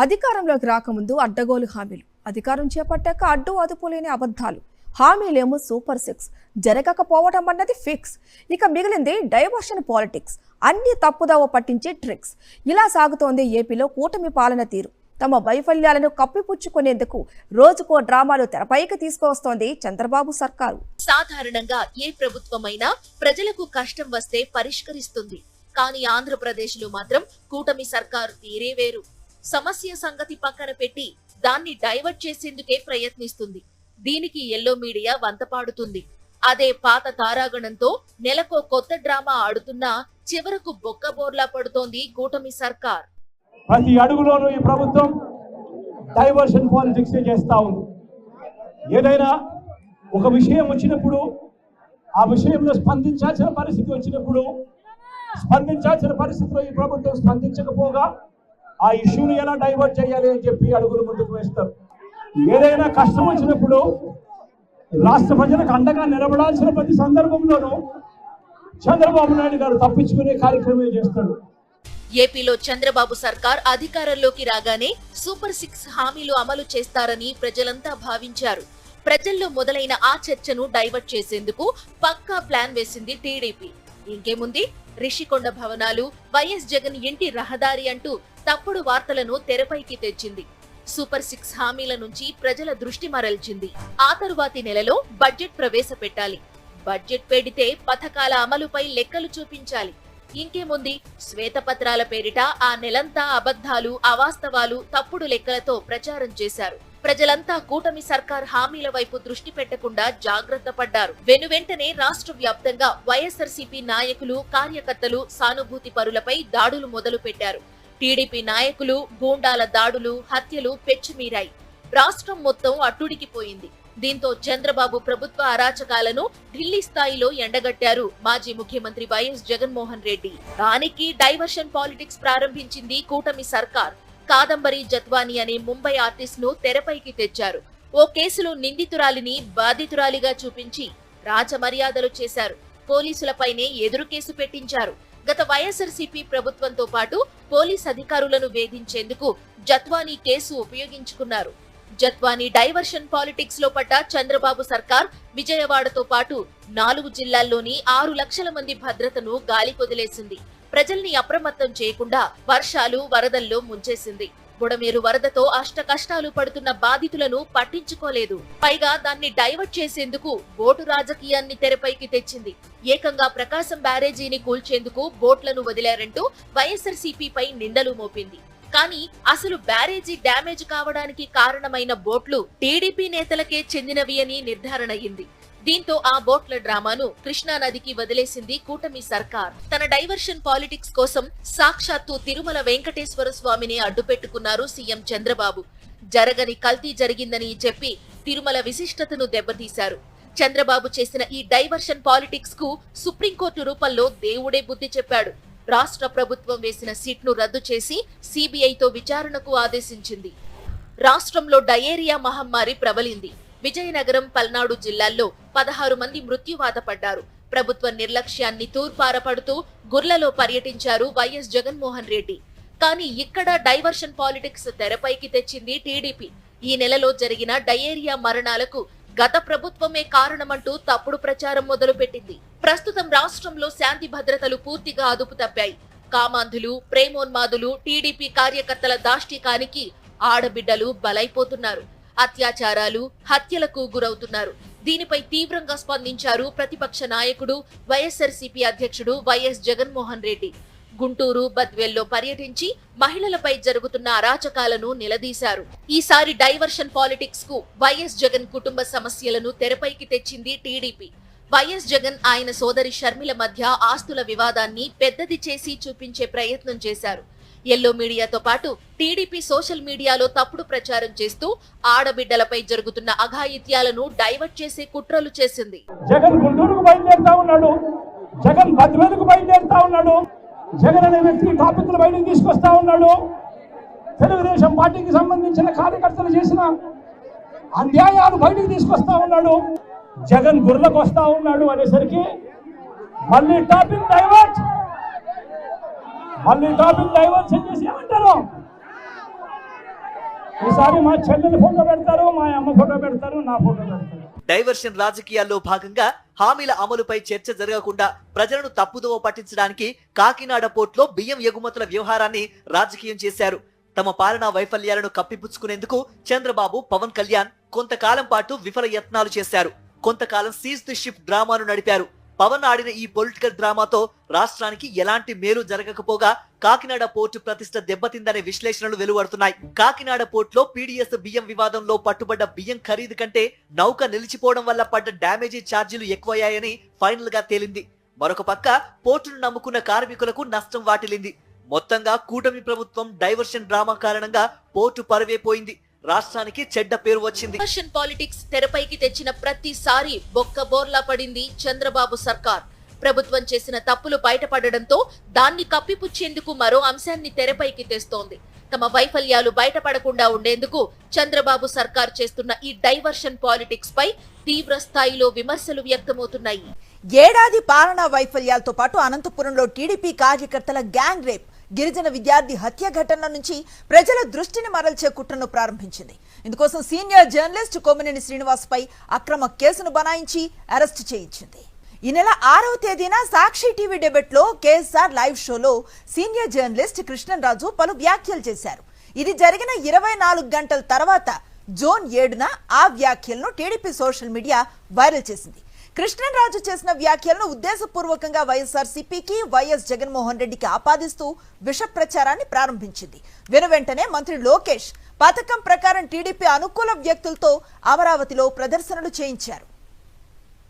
అధికారంలోకి రాకముందు అడ్డగోలు హామీలు. అధికారం చేపట్టాక అడ్డు అదుపు లేని అబద్ధాలు. హామీలేమో సూపర్ సిక్స్. జరగకపోవటం అన్నది ఫిక్స్. ఇక మిగిలింది డైవర్షన్ పాలిటిక్స్. అన్ని తప్పుదావ పట్టించే ట్రిక్స్. ఇలా సాగుతోంది ఏపీలో కూటమి పాలన తీరు. తమ వైఫల్యాలను కప్పిపుచ్చుకునేందుకు రోజుకో డ్రామాలు తెరపైకి తీసుకువస్తోంది చంద్రబాబు సర్కారు. సాధారణంగా ఏ ప్రభుత్వమైనా ప్రజలకు కష్టం వస్తే పరిష్కరిస్తుంది. కానీ ఆంధ్రప్రదేశ్లో మాత్రం కూటమి సర్కారు తీరే వేరు. సమస్య సంగతి పక్కన పెట్టి దాన్ని డైవర్ట్ చేసేందుకే ప్రయత్నిస్తుంది. దీనికి ఎల్లో మీడియా వంతపాడుతుంది అదే పాత తారాగణంతో నెలకో కొత్త డ్రామా ఆడుతున్నా చివరకు బొక్క బోర్లా పడుతోంది కూటమి సర్కార్. ప్రతి అడుగులోనూ ఈ ప్రభుత్వం డైవర్షన్ పాలిటిక్స్ చేస్తా ఉంది. ఏదైనా ఒక విషయం వచ్చినప్పుడు ఆ విషయంలో స్పందించాల్సిన పరిస్థితి వచ్చినప్పుడు స్పందించాల్సిన పరిస్థితిలో ఈ ప్రభుత్వం స్పందించకపోగా ఆ ఇష్యూని ఎలా డైవర్ట్ చేయాలి అని చెప్పి అడుగులు ముందుకు వేస్తారు. ఏదైనా కష్టం వచ్చినప్పుడు రాష్ట్ర ప్రజలకు అండగా నిలబడాల్సిన ప్రతి సందర్భంలోనూ చంద్రబాబు నాయుడు గారు తప్పించుకునే కార్యక్రమం చేస్తాడు. ఏపీలో చంద్రబాబు సర్కార్ అధికారంలోకి రాగానే సూపర్ సిక్స్ హామీలు అమలు చేస్తారని ప్రజలంతా భావించారు. ప్రజల్లో మొదలైన ఆ చర్చను డైవర్ట్ చేసేందుకు పక్కా ప్లాన్ వేసింది టీడీపీ. ఇంకేముంది? రిషికొండ భవనాలు వైఎస్ జగన్ ఇంటి రహదారి అంటూ తప్పుడు వార్తలను తెరపైకి తెచ్చింది. సూపర్ సిక్స్ హామీల నుంచి ప్రజల దృష్టి మరల్చింది. ఆ తరువాతి నెలలో బడ్జెట్ ప్రవేశపెట్టాలి. బడ్జెట్ పెడితే పథకాల అమలుపై లెక్కలు చూపించాలి. ఇంకేముంది? శ్వేతపత్రాల పేరిట ఆ నెలంతా అబద్ధాలు అవాస్తవాలు తప్పుడు లెక్కలతో ప్రచారం చేశారు. ప్రజలంతా కూటమి సర్కార్ హామీల వైపు దృష్టి పెట్టకుండా జాగ్రత్త పడ్డారు. వెనువెంటనే రాష్ట్ర వ్యాప్తంగా వైఎస్ఆర్సీపీ నాయకులు కార్యకర్తలు సానుభూతి పరులపై దాడులు మొదలు పెట్టారు. టీడీపీ నాయకులు గూండాల దాడులు హత్యలు పెచ్చుమీరాయి. రాష్ట్రం మొత్తం అట్టుడికిపోయింది దీంతో చంద్రబాబు ప్రభుత్వ అరాచకాలను ఢిల్లీ స్థాయిలో ఎండగట్టారు మాజీ ముఖ్యమంత్రి వైఎస్ జగన్మోహన్ రెడ్డి. దానికి డైవర్షన్ పాలిటిక్స్ ప్రారంభించింది కూటమి సర్కార్. కాదంబరి జత్వాని అనే ముంబై ఆర్టిస్ట్ను తెరపైకి తెచ్చారు. ఓ కేసులో నిందితురాలిని బాధితురాలిగా చూపించి రాజమర్యాదలు చేశారు. పోలీసులపైనే ఎదురు కేసు పెట్టించారు. గత వైఎస్ఆర్సీపీ ప్రభుత్వంతో పాటు పోలీస్ అధికారులను వేధించేందుకు జత్వానీ కేసు ఉపయోగించుకున్నారు. జత్వానీ డైవర్షన్ పాలిటిక్స్లో పడ్డ చంద్రబాబు సర్కార్ విజయవాడతో పాటు నాలుగు జిల్లాల్లోని ఆరు లక్షల మంది భద్రతను గాలి కొదిలేసింది ప్రజల్ని అప్రమత్తం చేయకుండా వర్షాలు వరదల్లో ముంచేసింది. బుడమేరు వరదతో అష్ట కష్టాలు పడుతున్న బాధితులను పట్టించుకోలేదు. పైగా దాన్ని డైవర్ట్ చేసేందుకు బోటు రాజకీయాన్ని తెరపైకి తెచ్చింది. ఏకంగా ప్రకాశం బ్యారేజీని కూల్చేందుకు బోట్లను వదిలారంటూ వైఎస్ఆర్సీపీపై నిందలు మోపింది. కానీ అసలు బ్యారేజీ డ్యామేజ్ కావడానికి కారణమైన బోట్లు టీడీపీ నేతలకే చెందినవి అని నిర్ధారణ అయింది. దీంతో ఆ బోట్ల డ్రామాను కృష్ణా నదికి వదిలేసింది కూటమి సర్కార్. తన డైవర్షన్ పాలిటిక్స్ కోసం సాక్షాత్తు తిరుమల వెంకటేశ్వర స్వామిని అడ్డుపెట్టుకున్నారు సీఎం చంద్రబాబు. జరగని కల్తీ జరిగిందని చెప్పి తిరుమల విశిష్టతను దెబ్బతీశారు. చంద్రబాబు చేసిన ఈ డైవర్షన్ పాలిటిక్స్కు సుప్రీంకోర్టు రూపంలో దేవుడే బుద్ధి చెప్పాడు. రాష్ట్ర ప్రభుత్వం వేసిన సీట్ను రద్దు చేసి సిబిఐతో విచారణకు ఆదేశించింది. రాష్ట్రంలో డయేరియా మహమ్మారి ప్రబలింది. విజయనగరం పల్నాడు జిల్లాల్లో పదహారు మంది మృత్యువాత పడ్డారు. ప్రభుత్వ నిర్లక్ష్యాన్ని తూర్పారపడుతూ గుర్లలో పర్యటించారు వైఎస్ జగన్మోహన్ రెడ్డి. కానీ ఇక్కడ డైవర్షన్ పాలిటిక్స్ తెరపైకి తెచ్చింది టీడీపీ. ఈ నెలలో జరిగిన డయేరియా మరణాలకు గత ప్రభుత్వమే కారణమంటూ తప్పుడు ప్రచారం మొదలుపెట్టింది. ప్రస్తుతం రాష్ట్రంలో శాంతి భద్రతలు పూర్తిగా అదుపు తప్పాయి. కామాంధులు ప్రేమోన్మాదులు టీడీపీ కార్యకర్తల దాష్టికానికి ఆడబిడ్డలు బలైపోతున్నారు. అత్యాచారాలు హత్యలకు గురవుతున్నారు. దీనిపై తీవ్రంగా స్పందించారు ప్రతిపక్ష నాయకుడు వైఎస్ఆర్సీపీ అధ్యక్షుడు వైఎస్ జగన్మోహన్ రెడ్డి. గుంటూరు బద్వేల్లో పర్యటించి మహిళలపై జరుగుతున్న అరాచకాలను నిలదీశారు. ఈసారి డైవర్షన్ పాలిటిక్స్కు వైఎస్ జగన్ కుటుంబ సమస్యలను తెరపైకి తెచ్చింది టీడీపీ. వైఎస్ జగన్ ఆయన సోదరి షర్మిల మధ్య ఆస్తుల వివాదాన్ని పెద్దది చేసి చూపించే ప్రయత్నం చేశారు. ఎల్లో మీడియాతో పాటు టీడీపీ సోషల్ మీడియాలో తప్పుడు ప్రచారం చేస్తూ ఆడబిడ్డలపై జరుగుతున్న అఘాయిత్యాలను డైవర్ట్ చేసే కుట్రలు చేసింది. జగన్ గుంటూరుకు బయలుదేరుతా ఉన్నాడు. జగన్ బద్వేలకు బయలుదేరుతా ఉన్నాడు. జగన్ అనే వ్యక్తి టాపిక్లు బయటకు తీసుకొస్తా ఉన్నాడు. తెలుగుదేశం పార్టీకి సంబంధించిన కార్యకర్తలు చేసిన అన్యాయాలు బయటకు తీసుకొస్తా ఉన్నాడు. జగన్ గుర్రకు వస్తా ఉన్నాడు అనేసరికి మళ్ళీ టాపిక్ డైవర్ట్. మళ్ళీ టాపిక్ డైవర్షన్ చేసి ఏమంటారు? ఈసారి మా చెల్లెలి ఫోటో పెడతారు మా అమ్మ ఫోటో పెడతారు నా ఫోటో పెడతారు. డైవర్షన్ రాజకీయాల్లో భాగంగా హామీల అమలుపై చర్చ జరగకుండా ప్రజలను తప్పుదోవ పట్టించడానికి కాకినాడ పోర్టులో బియ్యం ఎగుమతుల వ్యవహారాన్ని రాజకీయం చేశారు. తమ పాలనా వైఫల్యాలను కప్పిపుచ్చుకునేందుకు చంద్రబాబు పవన్ కళ్యాణ్ కొంతకాలం పాటు విఫల యత్నాలు చేశారు. కొంతకాలం సీజ్ ది షిప్ డ్రామాను నడిపారు. పవన్ ఆడిన ఈ పొలిటికల్ డ్రామాతో రాష్ట్రానికి ఎలాంటి మేలు జరగకపోగా కాకినాడ పోర్టు ప్రతిష్ట దెబ్బతిందనే విశ్లేషణలు వెలువడుతున్నాయి. కాకినాడ పోర్టులో పీడీఎస్ బియ్యం వివాదంలో పట్టుబడ్డ బియ్యం ఖరీదు కంటే నౌక నిలిచిపోవడం వల్ల పడ్డ డ్యామేజీ ఛార్జీలు ఎక్కువయ్యాయని ఫైనల్గా తేలింది. మరొక పక్క పోర్టును నమ్ముకున్న కార్మికులకు నష్టం వాటిల్లింది. మొత్తంగా కూటమి ప్రభుత్వం డైవర్షన్ డ్రామా కారణంగా పోర్టు పరువైపోయింది. రాష్ట్రానికి చెడ్డ పేరు వచ్చింది. ఫ్యాషన్ పాలిటిక్స్ తెరపైకి తెచ్చిన ప్రతిసారి బొక్క బోర్లా పడింది చంద్రబాబు సర్కార్. ప్రభుత్వం చేసిన తప్పులు బయటపడడంతో దాన్ని కప్పిపుచ్చేందుకు మరో అంశాన్ని తెరపైకి తెస్తోంది. తమ వైఫల్యాలు బయటపడకుండా ఉండేందుకు చంద్రబాబు సర్కార్ చేస్తున్న ఈ డైవర్షన్ పాలిటిక్స్ పై తీవ్ర స్థాయిలో విమర్శలు వ్యక్తమవుతున్నాయి. ఏడాది పాలనా వైఫల్యాలతో పాటు అనంతపురంలో టీడీపీ కార్యకర్తల గ్యాంగ్ రేప్. గిరిజన విద్యార్థి హత్య ఘటన నుంచి ప్రజల దృష్టిని మరల్చే కుట్రను ప్రారంభించింది. ఇందుకోసం సీనియర్ జర్నలిస్ట్ కోమినేని శ్రీనివాస్పై అక్రమ కేసును బనాయించి అరెస్టు చేయించింది. ఈ నెల ఆరవ తేదీన సాక్షి టీవీ డెబెట్లో కేఎస్ఆర్ లైవ్ షోలో సీనియర్ జర్నలిస్ట్ కృష్ణరాజు పలు వ్యాఖ్యలు చేశారు. ఇది జరిగిన ఇరవై నాలుగు గంటల తర్వాత జోన్ ఏడున ఆ వ్యాఖ్యలను టీడీపీ సోషల్ మీడియా వైరల్ చేసింది. కృష్ణరాజు చేసిన వ్యాఖ్యలను ఉద్దేశపూర్వకంగా వైఎస్ఆర్ సిపికి వైఎస్ జగన్మోహన్ రెడ్డికి ఆపాదిస్తూ విష ప్రచారాన్ని ప్రారంభించింది. వెను వెంటనే మంత్రి లోకేష్ పథకం ప్రకారం టీడీపీ అనుకూల వ్యక్తులతో అమరావతిలో ప్రదర్శనలు చేయించారు.